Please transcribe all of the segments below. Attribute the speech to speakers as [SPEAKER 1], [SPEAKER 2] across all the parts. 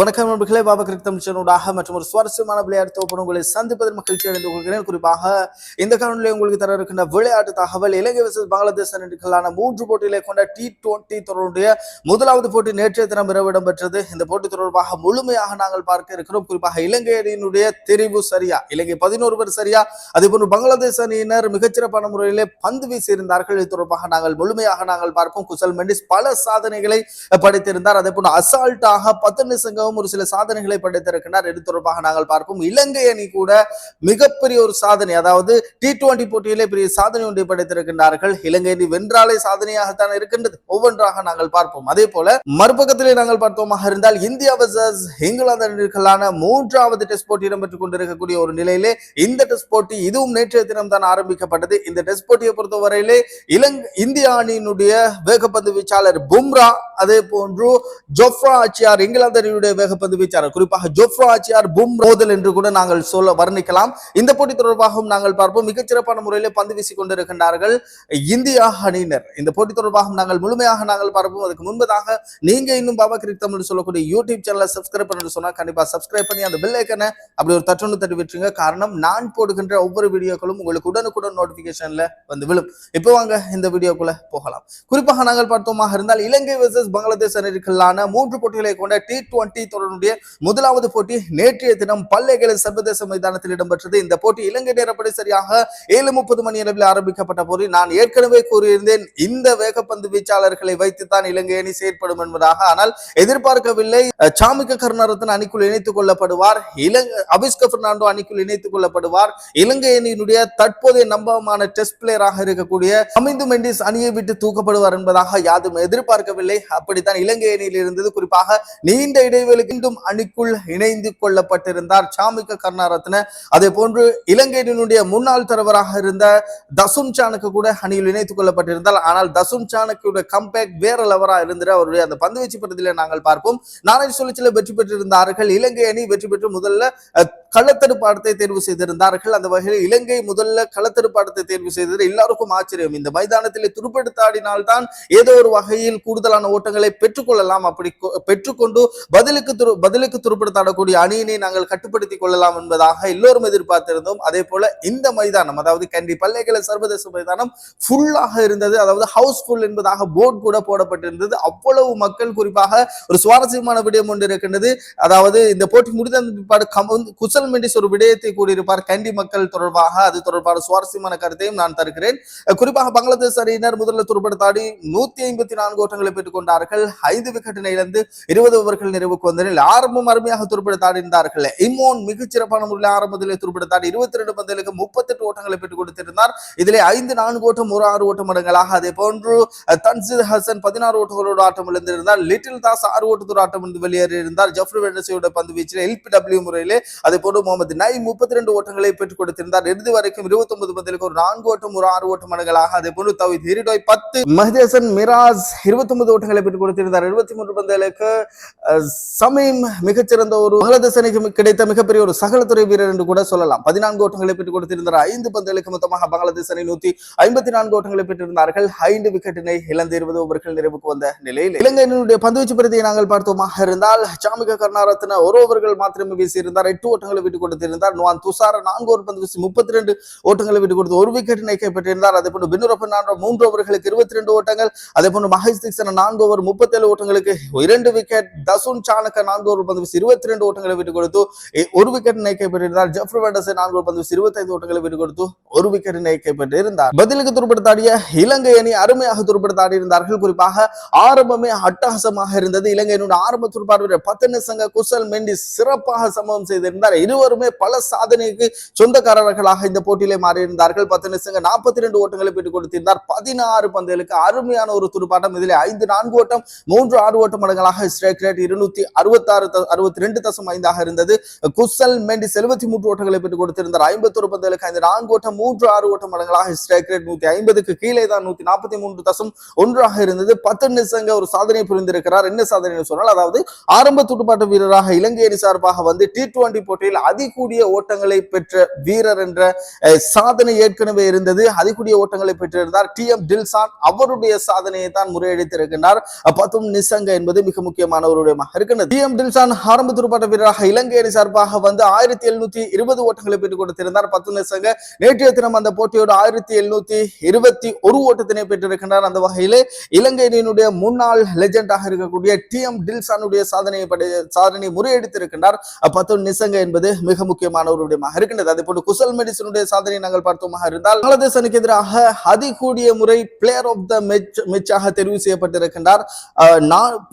[SPEAKER 1] வணக்கம் நண்பர்களே பாபா கிரிக் தமிழ்ச்சனூடாக மற்றும் ஒரு சுவாரஸ்யமான விளையாட்டு தொகுப்பு உங்களை சந்திப்பதில் மகிழ்ச்சி அடைந்து கொள்கிறேன். குறிப்பாக இந்த காணொலியில் உங்களுக்கு தர இருக்கின்ற விளையாட்டு தகவல் இலங்கை வர்சஸ் பங்களாதேஷ் அணிகளான மூன்று போட்டிகளை கொண்ட டி டுவெண்டி தொடருடைய முதலாவது போட்டி நேற்றைய தினம் இரவு இடம்பெற்றது. இந்த போட்டி தொடர்பாக முழுமையாக நாங்கள் பார்க்க இருக்கிறோம். குறிப்பாக இலங்கை அணியினுடைய தெரிவு சரியா? இலங்கை பதினோரு பேர் சரியா? அதேபோன்று பங்களாதேஷ் அணியினர் மிகச்சிறப்பான முறையிலே பந்து வீசியிருந்தார்கள். இது தொடர்பாக நாங்கள் முழுமையாக நாங்கள் பார்ப்போம். குசல் மெண்டிஸ் பல சாதனைகளை படைத்திருந்தார். அதே போன்று அசால்ட்டாக பத்து நிமிஷங்கள் சங்கமும் ஒரு சில சாதனைகளை படைத்திருக்கிறார். இது தொடர்பாக நாங்கள் பார்ப்போம். இலங்கை அணி கூட மிகப்பெரிய ஒரு சாதனை அதாவது டி டுவெண்டி போட்டியிலே பெரிய சாதனை ஒன்றை படைத்திருக்கின்றார்கள். இலங்கை அணி வென்றாலே சாதனையாகத்தான் இருக்கின்றது. ஒவ்வொன்றாக நாங்கள் பார்ப்போம். அதே போல மறுபக்கத்திலே நாங்கள் பார்த்தோமாக இருந்தால் இந்தியா வர்சஸ் இங்கிலாந்து அணிகளுக்கான மூன்றாவது டெஸ்ட் போட்டி இடம்பெற்றுக் கொண்டிருக்கக்கூடிய ஒரு நிலையிலே இந்த டெஸ்ட் போட்டி இதுவும் நேற்றைய தினம் தான் ஆரம்பிக்கப்பட்டது. இந்த டெஸ்ட் போட்டியை பொறுத்தவரையிலே இலங்கை இந்திய அணியினுடைய வேகப்பந்து வீச்சாளர் பும்ரா அதே போன்று ஜோஃப்ரா ஆச்சியார் இங்கிலாந்து அணியுடைய வேகப்பந்து வீச்சாளர். குறிப்பாக ஜோப்ரா ஆச்சியார் பும் ரோதல் என்று கூட நாங்கள் சொல்ல வர்ணிக்கலாம். இந்த போட்டி தொடர்பாகவும் நாங்கள் பார்ப்போம். மிகச்சிறப்பான முறையில் பந்து வீசிக் கொண்டிருக்கின்றார்கள் இந்தியா அணியினர். இந்த போட்டி தொடர்பாகவும் நாங்கள் முழுமையாக நாங்கள் பார்ப்போம். அதுக்கு முன்பதாக நீங்க இன்னும் பாபா கிரிக் தமிழ் சொல்லக்கூடிய யூடியூப் சேனலை சப்ஸ்கிரைப் பண்ணி சொன்னா கண்டிப்பா சப்ஸ்கிரைப் பண்ணி அந்த பெல் ஐக்கனை அப்படி ஒரு தட்டொன்று தட்டி விட்டுருங்க. காரணம் நான் போடுகின்ற ஒவ்வொரு வீடியோக்களும் உங்களுக்கு உடனுக்குடன் நோட்டிபிகேஷன்ல வந்து விழும். இப்போ வாங்க இந்த வீடியோக்குள்ள போகலாம். குறிப்பாக நாங்கள் பார்த்தோமாக இருந்தால் இலங்கை வெர்சஸ் பங்களாதேஷ் அணிகளுக்கான மூன்று போட்டிகளை கொண்ட டி டுவெண்டி தொடருடைய முதலாவது போட்டி நேற்றைய தினம் பல்லைகளை சர்வதேச மைதானத்தில் இடம்பெற்றது. இந்த போட்டி இலங்கை நேரப்படி சரியாக ஏழு முப்பது மணி அளவில் ஆரம்பிக்கப்பட்ட போது நான் ஏற்கனவே கூறியிருந்தேன் இந்த வேகப்பந்து வீச்சாளர்களை வைத்துத்தான் இலங்கை அணி செயற்படும் என்பதாக. ஆனால் எதிர்பார்க்கவில்லை. சாமிக்க கருணாரத்ன அணிக்குள் இணைத்துக் கொள்ளப்படுவார். இலங்கை அபிஸ்க பெர்னாண்டோ அணிக்குள் இணைத்துக் கொள்ளப்படுவார். இலங்கை அணியினுடைய தற்போதைய நம்பகமான டெஸ்ட் பிளேயராக இருக்கக்கூடிய அமிந்து மெண்டிஸ் அணியை விட்டு தூக்கப்படுவார் என்பதாக யாரும் எதிர்பார்க்கவில்லை. அப்படித்தான் இலங்கை அணியில் இருந்தது. குறிப்பாக நீண்ட இடைவெளி மீண்டும் அணிக்குள் இணைந்து கொள்ளப்பட்டிருந்தார். சாமிக்க கருணாரத்ன அதே போன்று இலங்கையினுடைய முன்னாள் தலைவராக இருந்த தசும் சானுக்கு கூட அணியில் இணைத்துக் கொள்ளப்பட்டிருந்தால் ஆனால் தசும் சானுக்கு கம்பேக் வேற லெவரா இருந்தார். அவருடைய அந்த பந்து வீச்சு படத்திலே நாங்கள் பார்ப்போம். நானே சுழற்சியில் வெற்றி பெற்றிருந்தார்கள். இலங்கை அணி வெற்றி பெற்று முதல்ல களத்தெடுப்பாடத்தை தேர்வு செய்திருந்தார்கள். அந்த வகையில் இலங்கை முதல்ல களத்தெடுப்பாடத்தை தேர்வு செய்தது எல்லாருக்கும் ஆச்சரியம். இந்த மைதானத்திலே துருப்பெடுத்தாடினால்தான் ஏதோ ஒரு வகையில் கூடுதலான ஓட்டங்களை பெற்றுக்கொள்ளலாம். அப்படி பெற்றுக்கொண்டு பதிலுக்கு துரு பதிலுக்கு துருப்பெடுத்தாடக்கூடிய அணியினை நாங்கள் கட்டுப்படுத்திக் கொள்ளலாம் என்பதாக எல்லோரும் எதிர்பார்த்திருந்தோம். அதே போல இந்த மைதானம் அதாவது கண்டி பல்லைகளை சர்வதேச மைதானம் ஃபுல்லாக இருந்தது. அதாவது ஹவுஸ் ஃபுல் என்பதாக போர்டு கூட போடப்பட்டிருந்தது. அவ்வளவு மக்கள் குறிப்பாக ஒரு சுவாரஸ்யமான விடயம் ஒன்று இருக்கின்றது. அதாவது இந்த போட்டி முடிந்த பிற்பாடு குசல் குசல் மெண்டிஸ் ஒரு விடயத்தை கூறியிருப்பார். கண்டி மக்கள் தொடர்பாக அது தொடர்பான சுவாரஸ்யமான கருத்தையும் நான் தருகிறேன். குறிப்பாக பங்களாதேஷ் அணியினர் முதல்ல துருப்படுத்தாடி நூத்தி ஐம்பத்தி நான்கு ஓட்டங்களை பெற்றுக் கொண்டார்கள். ஐந்து விக்கெட்டினை இழந்து இருபது ஓவர்கள் நிறைவுக்கு வந்ததில் ஆரம்பம் அருமையாக துருப்படுத்தாடி இருந்தார்கள் இமோன் மிகச் முறையில் ஆரம்பத்திலே துருப்படுத்தாடி இருபத்தி ரெண்டு பந்தலுக்கு முப்பத்தெட்டு ஓட்டங்களை பெற்றுக் கொடுத்திருந்தார். இதிலே ஐந்து நான்கு ஓட்டம் ஒரு ஆறு ஓட்டம் மடங்களாக அதே போன்று தன்சித் ஹசன் பதினாறு ஓட்டங்களோடு ஆட்டம் இழந்திருந்தார். லிட்டில் தாஸ் ஆறு ஓட்டத்தோடு ஆட்டம் இருந்து வெளியேறி இருந்தார் ஜஃப்ரி வெண்டசியோட பந்து வீச்சில் எல்பி டபிள்யூ முறையிலே அதே போன்று முகமது நை முப்பத்தி ரெண்டு ஓட்டங்களை பெற்றுக் கொடுத்திருந்தார். இறுதி வரைக்கும் இருபத்தி ஒன்பது பந்திலுக்கு ஒரு நான்கு ஓட்டம் ஒரு ஆறு ஓட்டம் மடங்களாக அதே போன்று தவித் ஹிரிடோய் பத்து மஹதேசன் மிராஸ் இருபத்தி ஒன்பது ஓட்டங்களை பெற்றுக் கொடுத்திருந்தார். இருபத்தி மூன்று பந்தலுக்கு அஹ், சமீம் மிகச்சிறந்த ஒரு பங்களாதேஷ் அணிக்கு கிடைத்த மிகப்பெரிய ஒரு சகலத்துறை வீரர் என்று கூட சொல்லலாம். பதினான்கு ஓட்டங்களை பெற்றுக் கொடுத்திருந்தார். ஐந்து பந்துகளுக்கு மொத்தமாக பங்களாதேஷ் அணி நூத்தி ஐம்பத்தி நான்கு ஓட்டங்களை பெற்றிருந்தார்கள். ஐந்து விக்கெட்டினை இழந்து இருபது ஓவர்கள் நிறைவுக்கு வந்த நிலையில் இலங்கையினுடைய பந்துவீச்சு பிரதியை நாங்கள் பார்த்தோமாக இருந்தால் சாமிக கருணாரத்ன ஒரு ஓவர்கள் மாத்திரமே வீசியிருந்தார். எட்டு ஓட்டங்களை ஓட்டுகளை விட்டுக் கொடுத்திருந்தார். நுவான் துசார நான்கு ஓவர் பந்து வீசி முப்பத்தி ரெண்டு ஓட்டங்களை விட்டுக் கொடுத்து ஒரு விக்கெட்டினை கைப்பற்றியிருந்தார் அதே போன்று பின்னுரப்பன் மூன்று ஓவர்களுக்கு இருபத்தி ரெண்டு ஓட்டங்கள். அதே போன்று மகேஷ் தீக்ஷன் நான்கு ஓவர் முப்பத்தேழு ஓட்டங்களுக்கு இரண்டு விக்கெட் தசுன் சாணக்க நான்கு ஓவர் பந்து வீசி இருபத்தி ரெண்டு ஓட்டங்களை விட்டுக் கொடுத்து ஒரு விக்கெட் கைப்பற்றியிருந்தார் ஜெஃப்ரி வெண்டஸை நான்கு ஓவர் பந்து வீசி இருபத்தைந்து ஓட்டங்களை விட்டுக் கொடுத்து ஒரு விக்கெட் கைப்பற்றியிருந்தார் பதிலுக்கு துருப்படுத்தாடிய இலங்கை அணி அருமையாக துருப்படுத்தாடி இருந்தார்கள். குறிப்பாக ஆரம்பமே அட்டகாசமாக இருந்தது. இலங்கையினுடைய ஆரம்ப துடுப்பாடுவர் பத்தன சங்க குசல் மெண்டி சிறப்பாக சம்பவம் செய்திருந்தார். இருவருமே பல சாதனைக்கு சொந்தக்காரர்களாக இந்த போட்டியிலே மாறியிருந்தார்கள். பத்து நிமிஷங்க நாற்பத்தி ரெண்டு ஓட்டங்களை பெற்றுக் கொடுத்திருந்தார். பதினாறு பந்துகளுக்கு அருமையான ஒரு துடுப்பாட்டம். இதிலே ஐந்து நான்கு ஓட்டம் மூன்று ஆறு ஓட்டம் மடங்களாக ஸ்ட்ரைக் ரேட் இருநூத்தி அறுபத்தாறு அறுபத்தி ரெண்டு தசம் ஐந்தாக இருந்தது. குசல் மெண்டிஸ் எழுபத்தி மூன்று ஓட்டங்களை பெற்றுக் கொடுத்திருந்தார். ஐம்பத்தொரு பந்துகளுக்கு ஐந்து நான்கு ஓட்டம் மூன்று ஆறு ஓட்டம் மடங்களாக ஸ்ட்ரைக் ரேட் நூத்தி ஐம்பதுக்கு கீழே தான் நூத்தி நாற்பத்தி மூன்று தசம் ஒன்றாக இருந்தது. பத்து நிமிஷங்க ஒரு சாதனை புரிந்திருக்கிறார். என்ன சாதனை சொன்னால் அதாவது ஆரம்ப துடுப்பாட்ட வீரராக இலங்கை அணி சார்பாக வந்து டி டுவெண்டி போட்டியில் அதிகூடிய ஓட்டங்களை பெற்ற வீரர் என்ற சாதனை ஏற்கனவே இருந்தது. அதிகூடிய ஓட்டங்களை பெற்றிருந்தார் டி எம் டில்சான். அவருடைய சாதனையை தான் முறையடித்திருக்கின்றார் பத்தும் நிசங்க என்பது மிக முக்கியமான ஒரு இருக்கிறது டி எம் டில்சான் ஆரம்ப துடுப்பாட்ட வீரராக இலங்கை அணி சார்பாக வந்து ஆயிரத்தி எழுநூத்தி இருபது ஓட்டங்களை பெற்றுக் கொடுத்திருந்தார். பத்து நிசங்க. நேற்றைய தினம் அந்த போட்டியோடு ஆயிரத்தி எழுநூத்தி இருபத்தி ஒரு ஓட்டத்தினை பெற்றிருக்கின்றார். அந்த வகையிலே இலங்கை அணியினுடைய முன்னாள் லெஜெண்டாக இருக்கக்கூடிய டி எம் டில்சானுடைய சாதனையை சாதனை சாதனையை முறியடித்திருக்கின்றார். பத்து நிசங்க என்பது மிக முக்கியமான ஒரு விடயமாக இருக்கின்றது. அதே போன்று குசல் மெடிசனுடைய சாதனையை நாங்கள் பார்த்தோமாக இருந்தால் பங்களாதேஷ் அணிக்கு எதிராக அதிகூடிய முறை பிளேயர் ஆஃப் த மெச் மெச்சாக தெரிவு செய்யப்பட்டிருக்கின்றார்.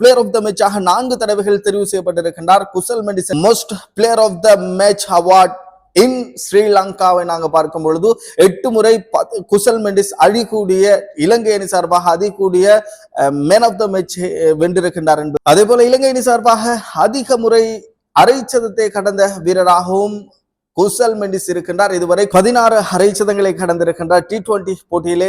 [SPEAKER 1] பிளேயர் ஆஃப் த மெச்சாக நான்கு தடவைகள் தெரிவு செய்யப்பட்டிருக்கின்றார். Kusal Mendis most player of the match award in ஸ்ரீலங்காவை நாங்கள் பார்க்கும் பொழுது எட்டு முறை குசல் மெண்டிஸ் அழிக்கூடிய இலங்கை அணி சார்பாக அதிகூடிய மேன் ஆஃப் த மேட்ச் வென்றிருக்கின்றார் என்பது. அதே போல இலங்கை அணி சார்பாக அதிக முறை அரைச்சதத்தை கடந்த வீரராகவும் குசல் மெண்டிஸ் இருக்கின்றார். இதுவரை பதினாறு அரைச்சதங்களை கடந்திருக்கின்றார். டி டுவெண்டி போட்டியிலே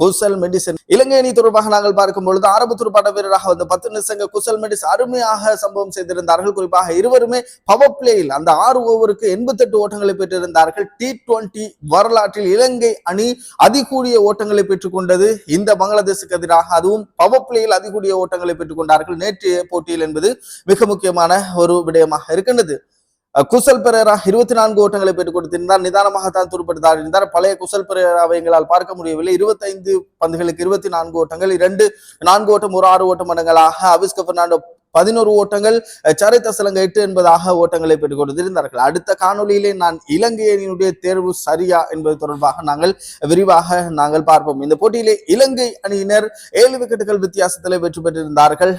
[SPEAKER 1] குசல் மெடிசன். இலங்கை அணி தொடர்பாக நாங்கள் பார்க்கும் பொழுது ஆரம்ப துடுப்பாட்ட வீரராக வந்த பத்து நிசங்க குசல் மெடிஸ் அருமையாக சம்பவம் செய்திருந்தார்கள். குறிப்பாக இருவருமே பவர் பிளேயில் அந்த ஆறு ஓவருக்கு எண்பத்தெட்டு ஓட்டங்களை பெற்றிருந்தார்கள். டி டுவெண்டி வரலாற்றில் இலங்கை அணி அதிகூடிய ஓட்டங்களை பெற்றுக்கொண்டது இந்த பங்களாதேஷுக்கு எதிராக. அதுவும் பவர் பிளேயில் அதிகூடிய ஓட்டங்களை பெற்றுக்கொண்டார்கள். நேற்றைய போட்டியில் என்பது மிக முக்கியமான ஒரு விடயமாக இருக்கின்றது. குசல் பெரேரா இருபத்தி நான்கு ஓட்டங்களை பெற்றுக் கொடுத்திருந்தார். நிதானமாகத்தான் துடுப்படுத்தார் இருந்தார் பழைய குசல் பெரேராவை எங்களால் பார்க்க முடியவில்லை. இருபத்தைந்து பந்துகளுக்கு இருபத்தி நான்கு ஓட்டங்கள் இரண்டு நான்கு ஓட்டம் ஒரு ஆறு ஓட்டம் மடங்களாக அவிஸ்க பெர்னாண்டோ பதினோரு ஓட்டங்கள் சரித்த சரித சிலங்க எட்டு என்பதாக ஓட்டங்களை பெற்றுக் கொடுத்திருந்தார்கள். அடுத்த காணொளியிலே நான் இலங்கை அணியினுடைய தேர்வு சரியா என்பது தொடர்பாக நாங்கள் விரிவாக நாங்கள் பார்ப்போம். இந்த போட்டியிலே இலங்கை அணியினர் ஏழு விக்கெட்டுகள் வித்தியாசத்தில் வெற்றி பெற்றிருந்தார்கள்.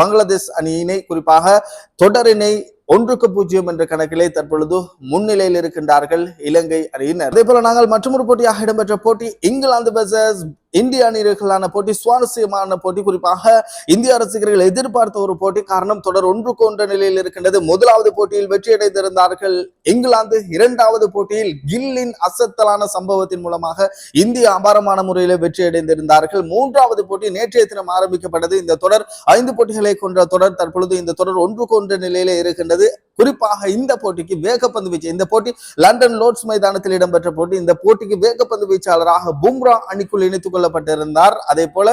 [SPEAKER 1] பங்களாதேஷ் அணியினை குறிப்பாக தொடரினை ஒன்றுக்கு பூஜ்ஜியம் என்ற கணக்கிலே தற்பொழுது முன்னிலையில் இருக்கின்றார்கள் இலங்கை அணியினர். அதே போல நாங்கள் மற்றொரு போட்டியாக இடம்பெற்ற போட்டி இங்கிலாந்து வெர்சஸ் இந்திய அணியர்களான போட்டி சுவாரஸ்யமான போட்டி. குறிப்பாக இந்திய ரசிகர்கள் எதிர்பார்த்த ஒரு போட்டி. காரணம் தொடர் ஒன்றுக்கு கொண்ட நிலையில் இருக்கின்றது. முதலாவது போட்டியில் வெற்றியடைந்திருந்தார்கள் இங்கிலாந்து. இரண்டாவது போட்டியில் கில்லின் அசத்தலான சம்பவத்தின் மூலமாக இந்திய அபாரமான முறையில் வெற்றியடைந்திருந்தார்கள் மூன்றாவது போட்டி நேற்றைய தினம் ஆரம்பிக்கப்பட்டது. இந்த தொடர் ஐந்து போட்டிகளை கொண்ட தொடர் தற்பொழுது இந்த தொடர் ஒன்றுக்கு ஒன்ற நிலையிலே இருக்கின்றது. குறிப்பாக இந்த போட்டிக்கு வேகப்பந்து வீச்சு. இந்த போட்டி லண்டன் லோர்ட்ஸ் மைதானத்தில் இடம்பெற்ற போட்டி. இந்த போட்டிக்கு வேகப்பந்து வீச்சாளராக பும்ரா அணிக்குள் இணைத்துக் கொள்ளப்பட்டிருந்தார் அதே போல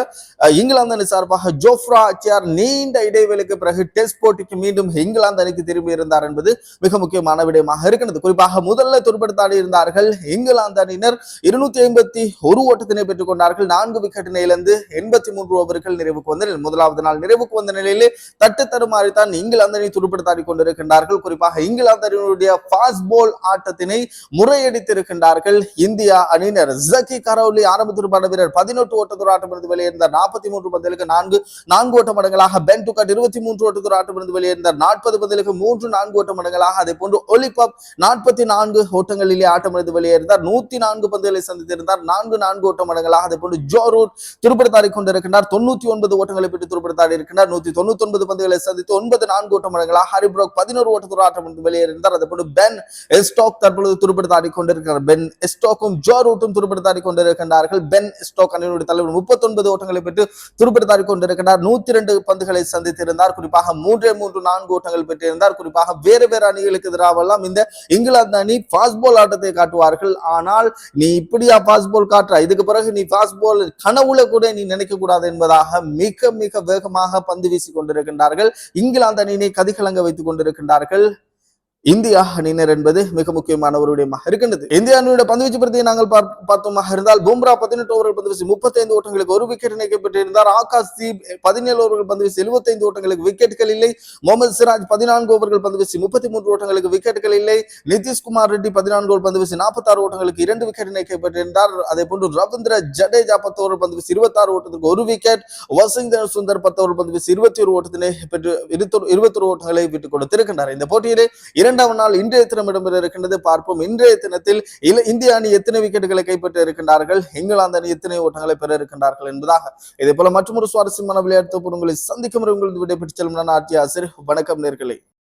[SPEAKER 1] இங்கிலாந்து அணி சார்பாக ஜோஃப்ரா ஆச்சியார் நீண்ட இடைவெளிக்கு பிறகு டெஸ்ட் போட்டிக்கு மீண்டும் இங்கிலாந்து அணிக்கு திரும்பி இருந்தார் என்பது மிக முக்கியமான விடயமாக இருக்கிறது. குறிப்பாக முதல்ல துன்படுத்தாடி இருந்தார்கள் இங்கிலாந்து அணியினர். இருநூத்தி ஐம்பத்தி ஒரு ஓட்டத்தினை பெற்றுக் கொண்டார்கள். நான்கு விக்கெட்டினை இழந்து எண்பத்தி மூன்று ஓவர்கள் நிறைவுக்கு வந்த முதலாவது நாள் நிறைவுக்கு வந்த நிலையிலே தட்டு தடுமாறித்தான் இங்கிலாந்து அணி துடுப்படுத்தாடி கொண்டிருக்கின்றார்கள். குறிப்பாக இங்கிலாந்து அணியினுடைய ஃபாஸ்ட் போல் ஆட்டத்தினை முறையடித்திருக்கின்றார்கள் இந்தியா அணியினர். ஜக்கி கரௌலி ஆரம்ப துடுப்பாட்ட வீரர் பதினெட்டு ஓட்டத்தொரு ஆட்டமிருந்து வெளியேறினார். நாற்பத்தி மூன்று பந்தலுக்கு நான்கு நான்கு ஓட்ட மடங்களாக பென் டுகட் இருபத்தி மூன்று ஓட்டத்தொரு ஆட்டமிருந்து வெளியேறினார். நாற்பது பந்தலுக்கு மூன்று நான்கு ஓட்ட மடங்களாக அதே போன்று ஒலிபப் நாற்பத்தி நான்கு ஓட்டங்களிலே ஆட்டமிருந்து வெளியேறினார். நூத்தி நான்கு பந்துகளை சந்தித்திருந்தார். நான்கு நான்கு ஓட்ட மடங்களாக அதே போன்று ஜோரூட் துருப்படுத்தாடி கொண்டிருக்கிறார். தொண்ணூத்தி ஒன்பது ஓட்டங்களை பெற்று துருப்படுத்தாடி இருக்கிறார் நூத்தி தொண்ணூத்தி ஒன்பது பந்துகளை சந்தித்து ஒன்பது நான்கு ஓட்ட மடங்களாக ஹரிப்ரோக் பதினோரு ஓட்டத்தொரு ஆட்டமிருந்து வெளியேறினார். அதே போன்று பென் எஸ்டோக் தற்பொழுது துருப்படுத்தாடி கொண்டிருக்கிறார். பென் எஸ்டோக்கும் ஜோரூட்டும் துருப்படுத்தாடி கொண்டிருக்கின்றார்கள். பென் ஸ்டோக் அணியினுடைய தலைவர் முப்பத்தொன்பது ஓட்டங்களை பெற்று துருப்படுத்தாடி கொண்டிருக்கிறார். நூத்தி ரெண்டு பந்துகளை சந்தித்திருந்தார். குறிப்பாக மூன்றே மூன்று நான்கு ஓட்டங்கள் பெற்றிருந்தார். குறிப்பாக வேறு வேறு அணிகளுக்கு எதிராகலாம் இந்த இங்கிலாந்து அணி ஃபாஸ்ட் பால் ஆட்டத்தை காட்டுவார்கள். ஆனால் நீ இப்படியா ஃபாஸ்ட் பால் காட்டுற? இதுக்கு பிறகு நீ ஃபாஸ்ட் பால் கனவுல கூட நீ நினைக்க கூடாது என்பதாக மிக மிக வேகமாக பந்து வீசி கொண்டிருக்கின்றார்கள். இங்கிலாந்து அணியினை கதிகலங்க வைத்துக் கொண்டிருக்கின்றார்கள். இந்தியா அணியினர் என்பது மிக முக்கியமான ஒரு விடயமாக இருக்கின்றது. இந்திய அணியோட பந்துவீச்சு பிரதியை நாங்கள் பார்த்தோமாக இருந்தால் பும்ரா பதினெட்டு ஓவர்கள் பந்து வீசி முப்பத்தைந்து ஓட்டங்களுக்கு ஒரு விக்கெட் இணைக்கப்பட்டிருந்தார். ஆகாஷ் தீப் பதினேழு ஓவர்கள் பந்து வீசி எழுபத்தைந்து ஓட்டங்களுக்கு விக்கெட்டுகள் இல்லை. முகமது சிராஜ் பதினான்கு ஓவர்கள் பந்து வீசி முப்பத்தி மூன்று ஓட்டங்களுக்கு விக்கெட்டுகள் இல்லை. நிதிஷ்குமார் ரெட்டி பதினான்கு ஓவர் பந்து வீசி நாற்பத்தாறு ஓட்டங்களுக்கு இரண்டு விக்கெட் இணைக்கப்பட்டிருந்தார். அதே போன்று ரவீந்திர ஜடேஜா பத்து ஓவர் பந்து வீசி இருபத்தாறு ஓட்டத்துக்கு ஒரு விக்கெட் வசிந்தர் சுந்தர் பத்து ஓவர் பந்து வீசி இருபத்தி ஒரு ஓட்டத்தினை பெற்று இருபத்தொரு இருபத்தொரு ஓட்டங்களை விட்டுக் கொடுத்திருக்கின்றார். இந்த போட்டியிலே இரண்டு இரண்டாம் நாள் இன்றைய தினம் இடம்பெற இருக்கின்றது. பார்ப்போம். இன்றைய தினத்தில் இல- இந்திய அணி எத்தனை விக்கெட்டுகளை கைப்பற்ற இருக்கின்றார்கள்? இங்கிலாந்து அணி எத்தனை ஓட்டங்களை பெற இருக்கின்றார்கள் என்பதாக. இதே போல மற்றொரு சுவாரஸ்யமான விளையாட்டு உங்களை சந்திக்கும் உங்களுக்கு உங்களது விடைபெற்று செல்லும் நான் ஆர்டி ஆசிர் வணக்கம் நேர்களே.